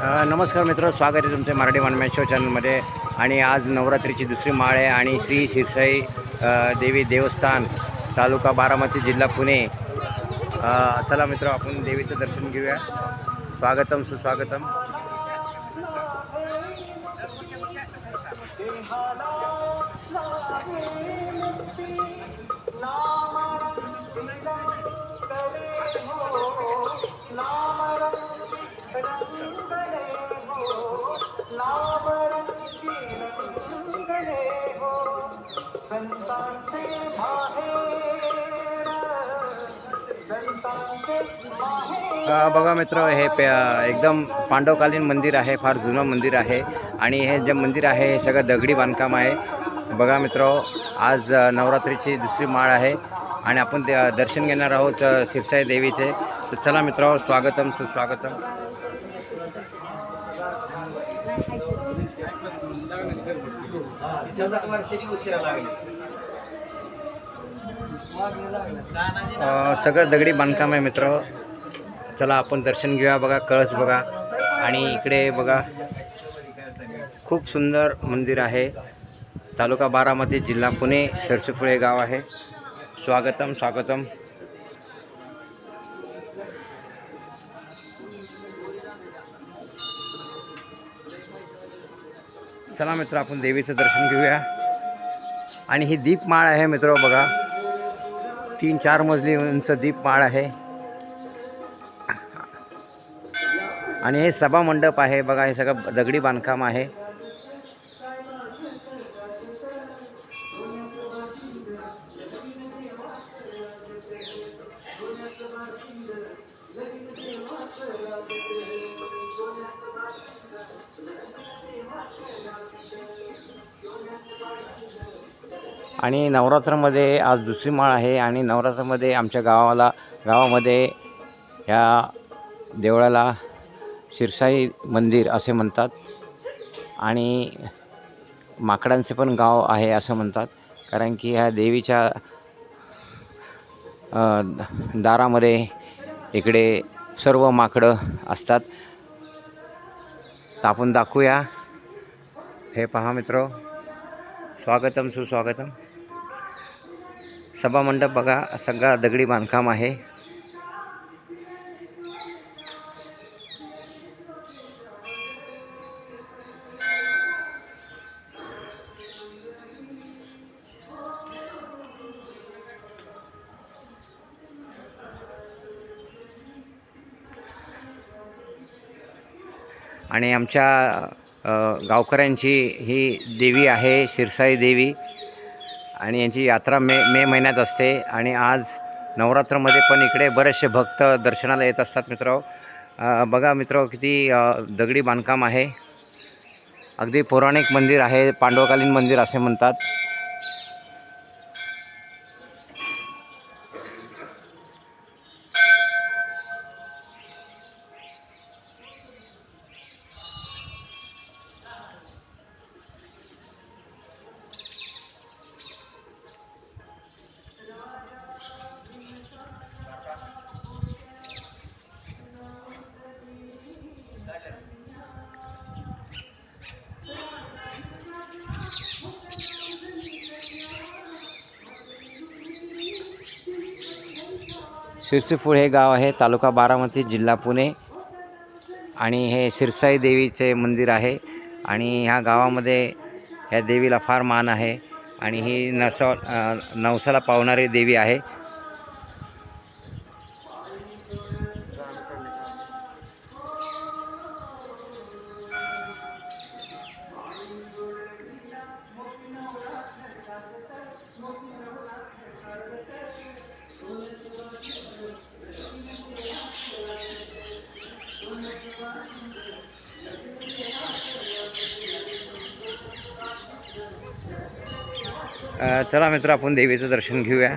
नमस्कार मित्र स्वागत आहे तुमच्या मराठी वनमॅच शो चॅनलमध्ये. आणि आज नवरात्रीची दुसरी माळ आहे आणि श्री शिरसाई देवी देवस्थान तालुका बारामती जिल्हा पुणे. चला मित्र आपण देवीचं दर्शन घेऊया. स्वागतम सुस्वागतम. संतांचे बघा मित्र हे एकदम पांडवकालीन मंदिर आहे फार जुनं मंदिर आहे आणि हे जे मंदिर आहे हे सगळं दगडी बांधकाम आहे. बघा मित्र आज नवरात्रीची दुसरी माळ आहे आणि आपण दर्शन घेणार आहोत अ, शिरसाई देवीचे. तर चला मित्र स्वागतम सुस्वागतम. सगळं दगडी बांधकाम आहे मित्र. चला आपण दर्शन घेऊया बघा कळस बघा. आणि इकडे बघा खूप सुंदर मंदिर आहे. तालुका बारामती जिल्हा पुणे शरसुफळे गाव आहे. स्वागतम स्वागतम. चला मित्र आपण देवीचं दर्शन घेऊया. आणि ही दीपमाळ आहे मित्र बघा. तीन चार मजली उंच दीपमाळ आहे. आणि हे सभा मंडप आहे बघा हे सगळं दगडी बांधकाम आहे. आणि नवरात्रामध्ये आज दुसरी माळ आहे आणि नवरात्रामध्ये आमच्या गावाला गावामध्ये ह्या देवळाला शिरसाई मंदिर असे म्हणतात. आणि माकडांचे पण गाव आहे असं म्हणतात. कारण की ह्या देवीच्या दारामध्ये इकडे सर्व माकडं असतात. तर आपण दाखवूया. हे पहा मित्र. स्वागतम सुस्वागतम. सभामंडप बघा सगळा दगडी बांधकाम आहे. आणि आमच्या गावकऱ्यांची ही देवी आहे शिरसाई देवी. आणि यांची यात्रा मे मे महिन्यात असते. आणि आज नवरात्रामध्ये पण इकडे बरेचसे भक्त दर्शनाला येत असतात मित्र. बघा मित्र किती दगडी बांधकाम आहे. अगदी पौराणिक मंदिर आहे पांडवकालीन मंदिर असे म्हणतात. शिरसीफूळ हे गाव आहे तालुका बारामती जिल्हा पुणे. आणि हे शिरसाई देवीचे मंदिर आहे. आणि ह्या गावामध्ये ह्या देवीला फार मान आहे. आणि ही नरसा नवसाला पावणारी देवी आहे. चला मित्र आपण देवीचं दर्शन घेऊया.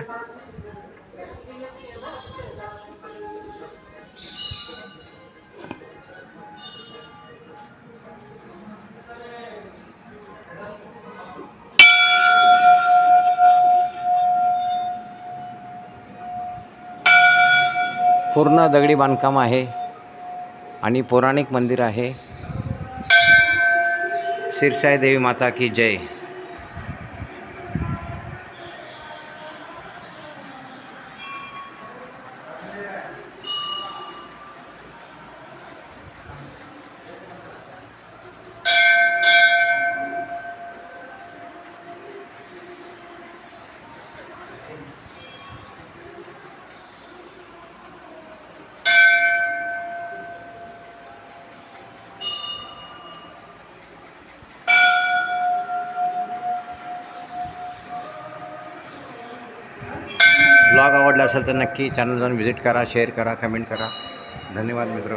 पूर्ण दगडी बांधकाम आहे. आणि पौराणिक मंदिर आहे. सिरसाई देवी माता की जय. ब्लॉग आवडला असेल तर नक्की चॅनल जाऊन व्हिजिट करा शेअर करा कमेंट करा. धन्यवाद मित्र.